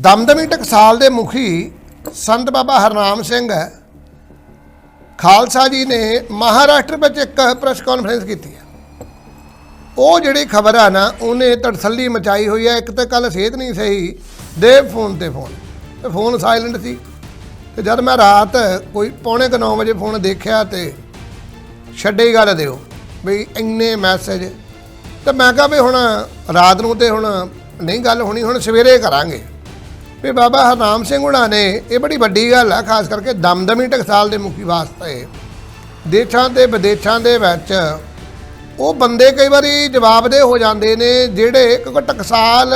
ਦਮਦਮੀ ਟਕਸਾਲ ਦੇ ਮੁਖੀ ਸੰਤ ਬਾਬਾ ਹਰਨਾਮ ਸਿੰਘ ਖਾਲਸਾ ਜੀ ਨੇ ਮਹਾਰਾਸ਼ਟਰ ਵਿੱਚ ਇੱਕ ਪ੍ਰੈਸ ਕਾਨਫਰੰਸ ਕੀਤੀ ਹੈ। ਉਹ ਜਿਹੜੀ ਖਬਰ ਆ ਨਾ, ਉਹਨੇ ਤੜਸੱਲੀ ਮਚਾਈ ਹੋਈ ਹੈ। ਇੱਕ ਤਾਂ ਕੱਲ ਸਿਹਤ ਨਹੀਂ ਸਹੀ, ਦੇ ਫੋਨ ਤੇ ਫੋਨ। ਤੇ ਫੋਨ ਸਾਇਲੈਂਟ ਸੀ। ਤੇ ਜਦ ਮੈਂ ਰਾਤ ਕੋਈ ਪੌਣੇ ਕੁ 9 ਵਜੇ ਫੋਨ ਦੇਖਿਆ ਤੇ ਛੱਡੇ ਗੱਲ ਦਿਓ ਵੀ ਇੰਨੇ ਮੈਸੇਜ ਤੇ ਮੈਂ ਕਿਹਾ ਵੀ ਹੁਣ ਰਾਤ ਨੂੰ ਤੇ ਹੁਣ ਨਹੀਂ ਗੱਲ ਹੋਣੀ, ਹੁਣ ਸਵੇਰੇ ਕਰਾਂਗੇ। ਵੀ ਬਾਬਾ ਹਰਨਾਮ ਸਿੰਘ ਹੁਣਾਂ ਨੇ ਇਹ ਬੜੀ ਵੱਡੀ ਗੱਲ ਆ, ਖਾਸ ਕਰਕੇ ਦਮਦਮੀ ਟਕਸਾਲ ਦੇ ਮੁਖੀ ਵਾਸਤੇ। ਦੇਸ਼ਾਂ ਤੇ ਵਿਦੇਸ਼ਾਂ ਦੇ ਵਿੱਚ ਉਹ ਬੰਦੇ ਕਈ ਵਾਰੀ ਜਵਾਬਦੇ ਹੋ ਜਾਂਦੇ ਨੇ, ਜਿਹੜੇ ਕਿਉਂਕਿ ਟਕਸਾਲ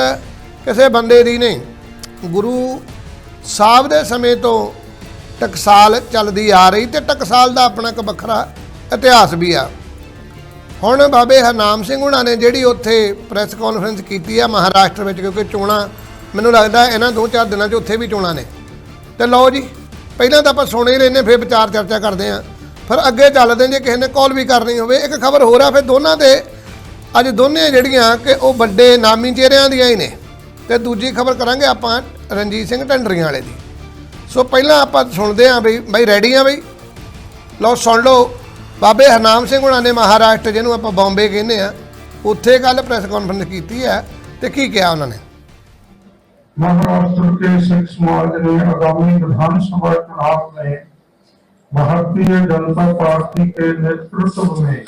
ਕਿਸੇ ਬੰਦੇ ਦੀ ਨਹੀਂ। ਗੁਰੂ ਸਾਹਿਬ ਦੇ ਸਮੇਂ ਤੋਂ ਟਕਸਾਲ ਚੱਲਦੀ ਆ ਰਹੀ ਤੇ ਟਕਸਾਲ ਦਾ ਆਪਣਾ ਇੱਕ ਵੱਖਰਾ ਇਤਿਹਾਸ ਵੀ ਆ। ਹੁਣ ਬਾਬੇ ਹਰਨਾਮ ਸਿੰਘ ਹੁਣਾਂ ਨੇ ਜਿਹੜੀ ਉੱਥੇ ਪ੍ਰੈਸ ਕਾਨਫਰੰਸ ਕੀਤੀ ਆ ਮਹਾਰਾਸ਼ਟਰ ਵਿੱਚ, ਕਿਉਂਕਿ ਚੋਣਾਂ ਮੈਨੂੰ ਲੱਗਦਾ ਇਹਨਾਂ ਦੋ ਚਾਰ ਦਿਨਾਂ 'ਚ ਉੱਥੇ ਵੀ ਚੋਣਾਂ ਨੇ। ਤੇ ਲਓ ਜੀ, ਪਹਿਲਾਂ ਤਾਂ ਆਪਾਂ ਸੁਣ ਹੀ ਲੈਨੇ ਫਿਰ ਵਿਚਾਰ ਚਰਚਾ ਕਰਦੇ ਆਂ ਫਿਰ ਅੱਗੇ ਚੱਲਦੇ ਜੇ ਕਿਸੇ ਨੇ ਕਾਲ ਵੀ ਕਰਨੀ ਹੋਵੇ। ਇੱਕ ਖਬਰ ਹੋਰ ਆ, ਫਿਰ ਦੋਨਾਂ ਦੇ, ਅੱਜ ਦੋਨੇ ਜਿਹੜੀਆਂ ਕਿ ਉਹ ਵੱਡੇ ਨਾਮੀ ਚਿਹਰਿਆਂ ਦੀਆਂ ਹੀ ਨੇ। ਤੇ ਦੂਜੀ ਖਬਰ ਕਰਾਂਗੇ ਆਪਾਂ ਰਣਜੀਤ ਸਿੰਘ ਢੰਡਰੀਆਂ ਵਾਲੇ ਦੀ। ਸੋ ਪਹਿਲਾਂ ਆਪਾਂ ਸੁਣਦੇ ਆਂ ਬਈ ਬਈ ਰੈਡੀ ਆ ਬਈ? ਲਓ, ਸੁਣ ਲਓ। ਬਾਬੇ ਹਰਨਾਮ ਸਿੰਘ ਹੁਣਾਂ ਨੇ ਮਹਾਰਾਸ਼ਟਰ, ਜਿਹਨੂੰ ਆਪਾਂ ਬੰਬੇ ਕਹਿੰਦੇ ਆ ਉੱਥੇ ਕੱਲ ਪ੍ਰੈਸ ਕਾਨਫਰੰਸ ਕੀਤੀ ਹੈ। ਤੇ ਕੀ ਕਿਹਾ ਉਹਨਾਂ ਨੇ? महाराष्ट्र के सिख समाज ने आगामी विधानसभा चुनाव में भारतीय जनता पार्टी के नेतृत्व में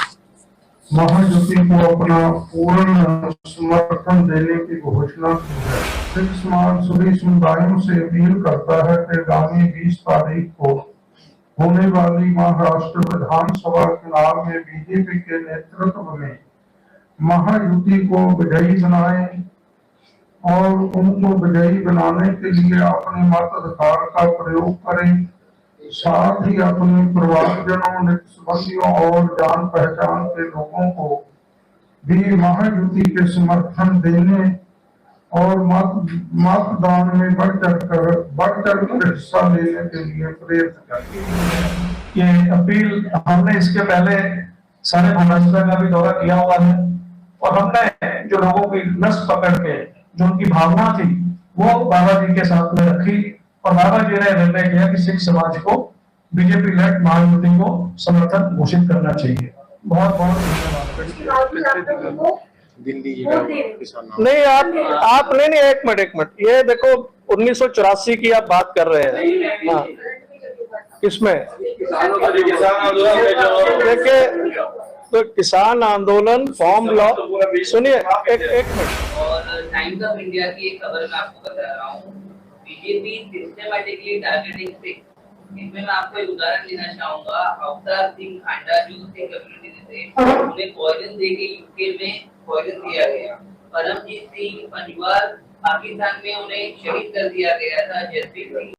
महायुति को अपना पूर्ण समर्थन देने की घोषणा की है। सिख समाज सभी समुदायों से अपील करता है कि आगामी 20 तारीख को होने वाली महाराष्ट्र विधानसभा चुनाव में बीजेपी के नेतृत्व में महायुति को विजयी बनाए। और उनको विजयी बनाने के लिए अपने मताधिकार का प्रयोग करें। साथ ही अपने परिवारजनों संबंधियों और जान पहचान के लोगों को भी महायुति के समर्थन देने और मत, मतदान में बढ़ चढ़ कर बढ़ चढ़ कर हिस्सा लेने के लिए प्रेरित करें। ये अपील हमने इसके पहले सारे महाराष्ट्र का भी दौरा किया हुआ है। और हमने जो लोगों की नस पकड़ के जो उनकी भावना थी वो बाबा जी के साथ में रखी और बाबा जी ने निर्णय किया कि सिख समाज को बीजेपी लेट महायुति को समर्थन घोषित करना चाहिए। बहुत बहुत दिल्ली नहीं आप आप नहीं नहीं एक मिनट एक मिनट। ये देखो उन्नीस सौ चौरासी की आप बात कर रहे हैं। हाँ। किसमें? देखिए तो किसान आंदोलन फॉर्म लॉ सुनिए एक एक मिनट। टाइम्स ऑफ़ इंडिया की एक खबर मैं आपको बता रहा हूँ। बीजेपी सिस्टमेटिकली टारगेटिंग से इसमें मैं आपको एक उदाहरण देना चाहूँगा। अवतार सिंह खांडा जो सिंह कम्युनिटी से। थे उन्हें पॉइजन देके यूके में पॉइजन दिया गया। परमजीत सिंह, पंजवाल, पाकिस्तान में उन्हें शहीद कर दिया गया था जसवीर सिंह।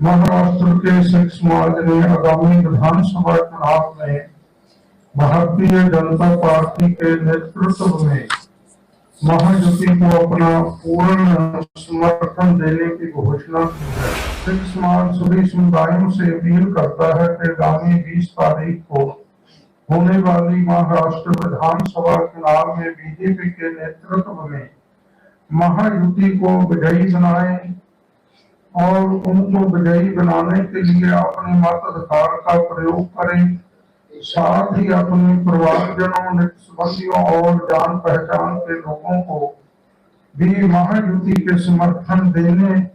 महाराष्ट्र के सिख समाज ने आगामी विधानसभा चुनाव में भारतीय जनता पार्टी के नेतृत्व में महायुति को अपना पूर्ण समर्थन देने की घोषणा की है। सिख समाज सभी समुदायों से अपील करता है कि आगामी 20 तारीख को। होने वाली महाराष्ट्र विधानसभा चुनाव में बीजेपी के नेतृत्व में महायुति को विजयी बनाए और उनको विजयी बनाने के लिए अपने मताधिकार का प्रयोग करें। साथ ही अपने परिवारजनों संबंधियों और जान पहचान के लोगों को भी महायुति के समर्थन देने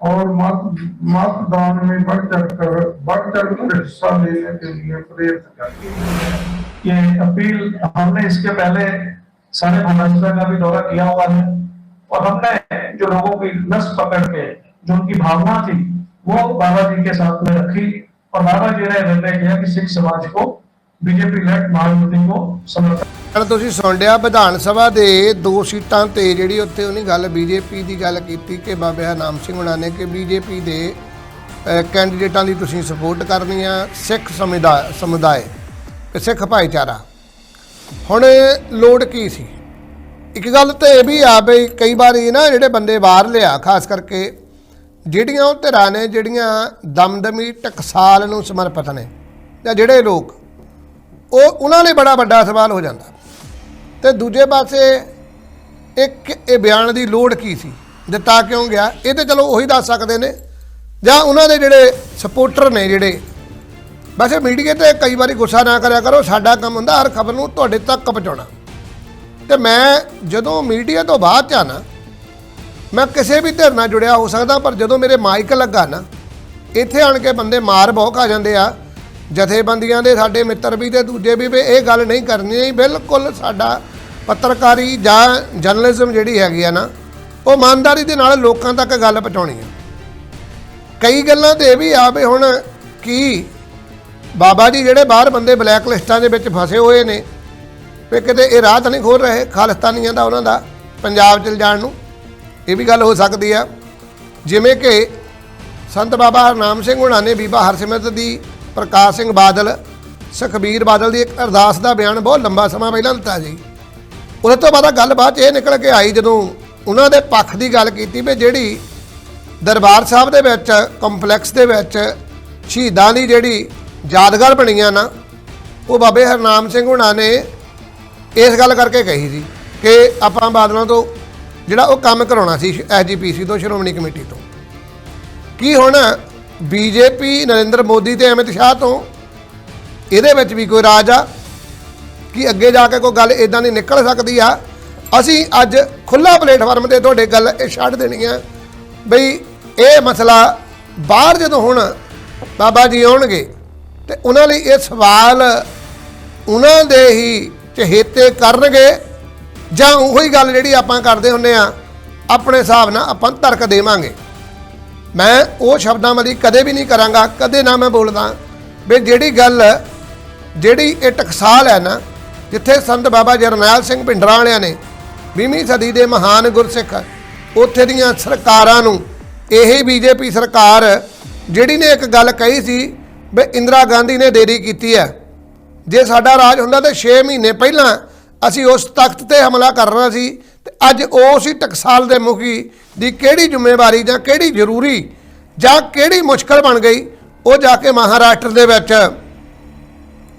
और मत, मतदान में बढ़ चढ़ कर बढ़ चढ़ कर हिस्सा लेने के लिए प्रेरित करें ये अपील, हमने इसके पहले सारे महाराष्ट्र का भी दौरा किया हुआ है और हमने जो लोगों की नस पकड़ के, जो उनकी भावना थी, वो बाबा जी के साथ में रखी। और बाबा जी ने निर्णय किया कि सिख समाज को बीजेपी लेट महायुति को समर्थन ਹੁਣ ਤੁਸੀਂ ਸੁਣ ਲਿਆ ਵਿਧਾਨ ਸਭਾ ਦੇ ਦੋ ਸੀਟਾਂ ਤੇ ਜਿਹੜੀ ਉੱਥੇ ਉਹਨੇ ਗੱਲ ਬੀਜੇਪੀ ਦੀ ਗੱਲ ਕੀਤੀ ਕਿ ਬਾਬਾ ਹਰਨਾਮ ਸਿੰਘ ਹੁਣਾਂ ਨੇ ਕਿ ਬੀਜੇਪੀ ਦੇ ਅ, ਕੈਂਡੀਡੇਟਾਂ ਦੀ ਤੁਸੀਂ ਸਪੋਰਟ ਕਰਨੀ ਆ ਸਿੱਖ ਸਮੁਦਾਇ ਸਮੁਦਾਇ ਤੇ ਸਿੱਖ ਭਾਈਚਾਰਾ ਹੁਣ ਲੋੜ ਕੀ ਸੀ ਇੱਕ ਗੱਲ ਤੇ ਇਹ ਵੀ ਆ ਬਈ ਕਈ ਵਾਰੀ ਨਾ ਜਿਹੜੇ ਬੰਦੇ ਬਾਹਰ ਲਿਆ ਖਾਸ ਕਰਕੇ ਜਿਹੜੀਆਂ ਉਹ ਧਿਰਾਂ ਨੇ, ਜਿਹੜੀਆਂ ਦਮਦਮੀ ਟਕਸਾਲ ਨੂੰ ਸਮਰਪਿਤ ਨੇ ਜਾਂ ਜਿਹੜੇ ਲੋਕ, ਉਹ ਉਹਨਾਂ ਲਈ ਬੜਾ ਵੱਡਾ ਸਵਾਲ ਹੋ ਜਾਂਦਾ। ਤੇ ਦੂਜੇ ਪਾਸੇ ਇੱਕ ਇਹ ਬਿਆਨ ਦੀ ਲੋੜ ਕੀ ਸੀ? ਦਿੱਤਾ ਕਿਉਂ ਗਿਆ? ਇਹ ਤੇ ਚਲੋ ਉਹੀ ਦੱਸ ਸਕਦੇ ਨੇ। ਜਾਂ ਉਹਨਾਂ ਦੇ ਜਿਹੜੇ ਸਪੋਰਟਰ ਨੇ ਜਿਹੜੇ, ਵੈਸੇ ਮੀਡੀਆ ਤੇ ਕਈ ਵਾਰੀ ਗੁੱਸਾ ਨਾ ਕਰਿਆ ਕਰੋ, ਸਾਡਾ ਕੰਮ ਹੁੰਦਾ ਹਰ ਖਬਰ ਨੂੰ ਤੁਹਾਡੇ ਤੱਕ ਪਹੁੰਚਾਉਣਾ। ਤੇ ਮੈਂ ਜਦੋਂ ਮੀਡੀਆ ਤੋਂ ਬਾਅਦ ਚ ਆਣਾ ਮੈਂ ਕਿਸੇ ਵੀ ਧਿਰ ਨਾਲ ਜੁੜਿਆ ਹੋ ਸਕਦਾ, ਪਰ ਜਦੋਂ ਮੇਰੇ ਮਾਈਕ ਲੱਗਾ ਨਾ, ਇੱਥੇ ਆਣ ਕੇ ਬੰਦੇ ਮਾਰ ਬਹੁਤ ਆ ਜਾਂਦੇ ਆ। ਜਥੇਬੰਦੀਆਂ ਦੇ, ਸਾਡੇ ਮਿੱਤਰ ਵੀ ਤੇ ਦੂਜੇ ਵੀ ਵੀ ਇਹ ਗੱਲ ਨਹੀਂ ਕਰਨੀ ਬਿਲਕੁਲ ਸਾਡਾ ਪੱਤਰਕਾਰੀ ਜਾਂ ਜਰਨਲਿਜ਼ਮ ਜਿਹੜੀ ਹੈਗੀ ਆ ਨਾ, ਉਹ ਇਮਾਨਦਾਰੀ ਦੇ ਨਾਲ ਲੋਕਾਂ ਤੱਕ ਗੱਲ ਪਹੁੰਚਾਉਣੀ ਆ ਕਈ ਗੱਲਾਂ ਤੇ ਇਹ ਵੀ ਆ ਵੀ ਹੁਣ ਕੀ ਬਾਬਾ ਜੀ ਜਿਹੜੇ ਬਾਹਰ ਬੰਦੇ ਬਲੈਕ ਲਿਸਟਾਂ ਦੇ ਵਿੱਚ ਫਸੇ ਹੋਏ ਨੇ, ਵੀ ਕਿਤੇ ਇਹ ਰਾਹ ਤਾਂ ਨਹੀਂ ਖੋਲ ਰਹੇ, ਖਾਲਿਸਤਾਨੀਆਂ ਦਾ, ਉਹਨਾਂ ਦਾ, ਪੰਜਾਬ ਚ ਜਾਣ ਨੂੰ। ਇਹ ਵੀ ਗੱਲ ਹੋ ਸਕਦੀ ਆ। ਜਿਵੇਂ ਕਿ ਸੰਤ ਬਾਬਾ ਹਰਨਾਮ ਸਿੰਘ ਹੁਣਾਂ ਨੇ ਬੀਬਾ ਹਰਸਿਮਰਤ ਦੀ, ਪ੍ਰਕਾਸ਼ ਸਿੰਘ ਬਾਦਲ, ਸੁਖਬੀਰ ਬਾਦਲ ਦੀ ਇੱਕ ਅਰਦਾਸ ਦਾ ਬਿਆਨ ਬਹੁਤ ਲੰਬਾ ਸਮਾਂ ਪਹਿਲਾਂ ਦਿੱਤਾ ਜੀ ਉਹਦੇ ਤੋਂ ਬਾਅਦ ਗੱਲ ਬਾਅਦ 'ਚ ਇਹ ਨਿਕਲ ਕੇ ਆਈ ਜਦੋਂ ਉਹਨਾਂ ਦੇ ਪੱਖ ਦੀ ਗੱਲ ਕੀਤੀ ਵੀ ਜਿਹੜੀ ਦਰਬਾਰ ਸਾਹਿਬ ਦੇ ਵਿੱਚ, ਕੰਪਲੈਕਸ ਦੇ ਵਿੱਚ ਸ਼ਹੀਦਾਂ ਦੀ ਜਿਹੜੀ ਯਾਦਗਾਰ ਬਣੀਆਂ ਨਾ, ਉਹ ਬਾਬੇ ਹਰਨਾਮ ਸਿੰਘ ਹੁਣਾਂ ਨੇ ਇਸ ਗੱਲ ਕਰਕੇ ਕਹੀ ਸੀ ਕਿ ਆਪਾਂ ਬਾਦਲਾਂ ਤੋਂ ਜਿਹੜਾ ਉਹ ਕੰਮ ਕਰਾਉਣਾ ਸੀ ਐਸਜੀਪੀਸੀ ਤੋਂ, ਸ਼੍ਰੋਮਣੀ ਕਮੇਟੀ ਤੋਂ। ਕੀ ਹੁਣ ਬੀਜੇਪੀ, ਨਰਿੰਦਰ ਮੋਦੀ ਤੇ ਅਮਿਤ ਸ਼ਾਹ ਤੋਂ ਇਹਦੇ ਵਿੱਚ ਵੀ ਕੋਈ ਰਾਜ ਆ? ਕਿ ਅੱਗੇ ਜਾ ਕੇ ਕੋਈ ਗੱਲ ਇਦਾਂ ਦੀ ਨਿਕਲ ਸਕਦੀ ਆ? ਅਸੀਂ ਅੱਜ ਖੁੱਲਾ ਪਲੇਟਫਾਰਮ ਤੇ ਤੁਹਾਡੇ ਗੱਲ ਇਹ ਛੱਡ ਦੇਣੀ ਆ। ਬਈ ਇਹ ਮਸਲਾ ਬਾਹਰ ਜਦੋਂ ਹੁਣ ਬਾਬਾ ਜੀ ਆਉਣਗੇ ਤੇ ਉਹਨਾਂ ਲਈ ਇਹ ਸਵਾਲ ਉਹਨਾਂ ਦੇ ਹੀ ਚਹੇਤੇ ਕਰਨਗੇ ਜਾਂ ਉਹੀ ਗੱਲ ਜਿਹੜੀ ਆਪਾਂ ਕਰਦੇ ਹੁੰਨੇ ਆ, ਆਪਣੇ ਹਿਸਾਬ ਨਾਲ ਆਪਾਂ ਤਰਕ ਦੇਵਾਂਗੇ। ਮੈਂ ਉਹ ਸ਼ਬਦਾਂ ਵਾਲੀ ਕਦੇ ਵੀ ਨਹੀਂ ਕਰਾਂਗਾ, ਕਦੇ ਨਾ ਮੈਂ ਬੋਲਦਾ। ਵੀ ਜਿਹੜੀ ਗੱਲ, ਜਿਹੜੀ ਇਹ ਟਕਸਾਲ ਹੈ ਨਾ, ਜਿੱਥੇ ਸੰਤ ਬਾਬਾ ਜਰਨੈਲ ਸਿੰਘ ਭਿੰਡਰਾਂ ਵਾਲਿਆਂ ਨੇ 20ਵੀਂ ਸਦੀ ਦੇ ਮਹਾਨ ਗੁਰਸਿੱਖ, ਉੱਥੇ ਦੀਆਂ ਸਰਕਾਰਾਂ ਨੂੰ, ਇਹ ਬੀਜੇਪੀ ਸਰਕਾਰ ਜਿਹੜੀ ਨੇ ਇੱਕ ਗੱਲ ਕਹੀ ਸੀ ਵੀ ਇੰਦਰਾ ਗਾਂਧੀ ਨੇ ਦੇਰੀ ਕੀਤੀ ਹੈ। ਜੇ ਸਾਡਾ ਰਾਜ ਹੁੰਦਾ ਤਾਂ 6 ਮਹੀਨੇ ਪਹਿਲਾਂ ਅਸੀਂ ਉਸ ਤਖਤ ਤੇ ਹਮਲਾ ਕਰਨਾ ਸੀ ਤੇ ਅੱਜ ਉਸ ਹੀ ਟਕਸਾਲ ਦੇ ਮੁਖੀ ਦੀ ਕਿਹੜੀ ਜ਼ਿੰਮੇਵਾਰੀ ਜਾਂ ਕਿਹੜੀ ਜ਼ਰੂਰੀ ਜਾਂ ਕਿਹੜੀ ਮੁਸ਼ਕਲ ਬਣ ਗਈ, ਉਹ ਜਾ ਕੇ ਮਹਾਰਾਸ਼ਟਰ ਦੇ ਵਿੱਚ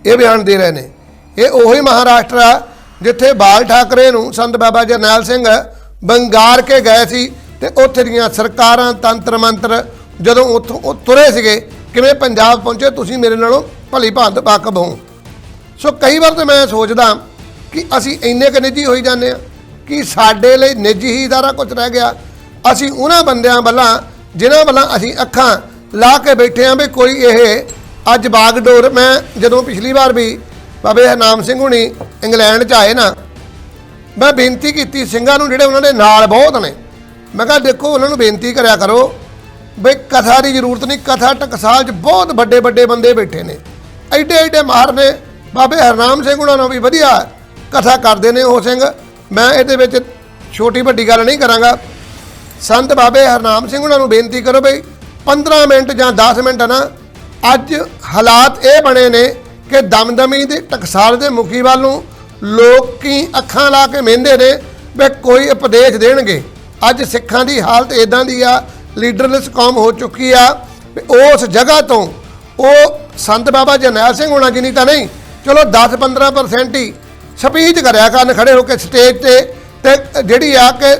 ਇਹ ਬਿਆਨ ਦੇ ਰਹੇ ਨੇ। ਇਹ ਉਹੀ ਮਹਾਰਾਸ਼ਟਰ ਆ ਜਿੱਥੇ ਬਾਲ ਠਾਕਰੇ ਨੂੰ ਸੰਤ ਬਾਬਾ ਜਰਨੈਲ ਸਿੰਘ ਬੰਗਾਰ ਕੇ ਗਏ ਸੀ ਤੇ ਉੱਥੇ ਦੀਆਂ ਸਰਕਾਰਾਂ, ਤੰਤਰ ਮੰਤਰ ਜਦੋਂ ਉੱਥੋਂ ਉਹ ਤੁਰੇ ਸੀਗੇ, ਕਿਵੇਂ ਪੰਜਾਬ ਪਹੁੰਚੇ, ਤੁਸੀਂ ਮੇਰੇ ਨਾਲੋਂ ਭਲੀ ਭਾਂਤ ਵਾਕਬ ਹੋ। ਸੋ ਕਈ ਵਾਰ ਤੇ ਮੈਂ ਸੋਚਦਾ ਕਿ ਅਸੀਂ ਇੰਨੇ ਕੁ ਨਿੱਜੀ ਹੋਈ ਜਾਂਦੇ ਆ ਕਿ ਸਾਡੇ ਲਈ ਨਿੱਜੀ ਹੀ ਸਾਰਾ ਕੁਝ ਰਹਿ ਗਿਆ। ਅਸੀਂ ਉਹਨਾਂ ਬੰਦਿਆਂ ਵੱਲਾਂ, ਜਿਨ੍ਹਾਂ ਵੱਲਾਂ ਅਸੀਂ ਅੱਖਾਂ ਲਾ ਕੇ ਬੈਠੇ ਆ ਵੀ ਕੋਈ ਇਹ ਅੱਜ ਬਾਗਡੋਰ, ਮੈਂ ਜਦੋਂ ਪਿਛਲੀ ਵਾਰ ਵੀ ਬਾਬੇ ਹਰਨਾਮ ਸਿੰਘ ਹੁਣੀ ਇੰਗਲੈਂਡ 'ਚ ਆਏ ਨਾ, ਮੈਂ ਬੇਨਤੀ ਕੀਤੀ ਸਿੰਘਾਂ ਨੂੰ ਜਿਹੜੇ ਉਹਨਾਂ ਦੇ ਨਾਲ ਬਹੁਤ ਨੇ। ਮੈਂ ਕਿਹਾ ਦੇਖੋ, ਉਹਨਾਂ ਨੂੰ ਬੇਨਤੀ ਕਰਿਆ ਕਰੋ ਬਈ ਕਥਾ ਦੀ ਜ਼ਰੂਰਤ ਨਹੀਂ, ਕਥਾ ਟਕਸਾਲ 'ਚ ਬਹੁਤ ਵੱਡੇ ਵੱਡੇ ਬੰਦੇ ਬੈਠੇ ਨੇ। ਐਡੇ ਐਡੇ ਮਾਹਰ ਨੇ। ਬਾਬੇ ਹਰਨਾਮ ਸਿੰਘ ਉਹਨਾਂ ਨੂੰ ਵੀ ਵਧੀਆ ਕਥਾ ਕਰਦੇ ਨੇ ਉਹ ਸਿੰਘ। ਮੈਂ ਇਹਦੇ ਵਿੱਚ ਛੋਟੀ ਵੱਡੀ ਗੱਲ ਨਹੀਂ ਕਰਾਂਗਾ। ਸੰਤ ਬਾਬੇ ਹਰਨਾਮ ਸਿੰਘ ਉਹਨਾਂ ਨੂੰ ਬੇਨਤੀ ਕਰੋ ਬਈ 15 ਮਿੰਟ ਜਾਂ 10 ਮਿੰਟ ਨਾ, ਅੱਜ ਹਾਲਾਤ ਇਹ ਬਣੇ ਨੇ ਕਿ ਦਮਦਮੀ ਦੇ ਟਕਸਾਲ ਦੇ ਮੁਖੀ ਵੱਲ ਨੂੰ ਲੋਕੀ ਅੱਖਾਂ ਲਾ ਕੇ ਮਹਿੰਦੇ ਨੇ ਵੀ ਕੋਈ ਉਪਦੇਸ਼ ਦੇਣਗੇ। ਅੱਜ ਸਿੱਖਾਂ ਦੀ ਹਾਲਤ ਇਦਾਂ ਦੀ ਆ, ਲੀਡਰਲੈਸ ਕੌਮ ਹੋ ਚੁੱਕੀ ਆ, ਵੀ ਉਸ ਜਗ੍ਹਾ ਤੋਂ ਉਹ ਸੰਤ ਬਾਬਾ ਜਰਨੈਲ ਸਿੰਘ ਹੋਣਾ ਜਿੰਨੀ ਤਾਂ ਨਹੀਂ, ਚਲੋ 10-15% ਹੀ ਸਪੀਚ ਕਰਿਆ ਕਰਨ, ਖੜੇ ਹੋ ਕੇ ਸਟੇਜ ਤੇ ਤੇ ਜਿਹੜੀ ਆ ਕਿ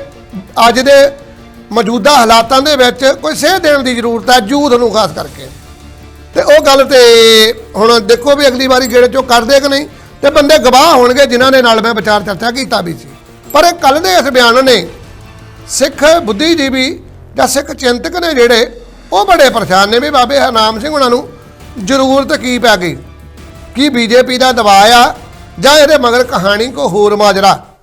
ਅੱਜ ਦੇ ਮੌਜੂਦਾ ਹਾਲਾਤਾਂ ਦੇ ਵਿੱਚ ਕੋਈ ਸੇਧ ਦੇਣ ਦੀ ਜ਼ਰੂਰਤ ਹੈ ਯੂਥ ਨੂੰ ਖਾਸ ਕਰਕੇ। ਤੇ ਉਹ ਗੱਲ ਤੇ ਹੁਣ ਦੇਖੋ ਵੀ ਅਗਲੀ ਵਾਰੀ ਗੇੜੇ ਚੋਂ ਕਰਦੇ ਕਿ ਨਹੀਂ। ਤੇ ਬੰਦੇ ਗਵਾਹ ਹੋਣਗੇ ਜਿਨ੍ਹਾਂ ਦੇ ਨਾਲ ਮੈਂ ਵਿਚਾਰ ਚਰਚਾ ਕੀਤਾ ਵੀ ਸੀ। ਪਰ ਇਹ ਕੱਲ ਦੇ ਇਸ ਬਿਆਨ ਨੇ ਸਿੱਖ ਬੁੱਧੀਜੀਵੀ ਜਾਂ ਸਿੱਖ ਚਿੰਤਕ ਨੇ ਜਿਹੜੇ, ਉਹ ਬੜੇ ਪਰੇਸ਼ਾਨ ਨੇ ਵੀ ਬਾਬੇ ਹਰਨਾਮ ਸਿੰਘ ਉਹਨਾਂ ਨੂੰ ਜ਼ਰੂਰਤ ਕੀ ਪੈ ਗਈ। ਕੀ ਬੀਜੇਪੀ ਦਾ ਦਬਾਅ ਆ ਜਾਂ ਇਹਦੇ ਮਗਰ ਕਹਾਣੀ ਕੋ ਹੋਰ ਮਾਜਰਾ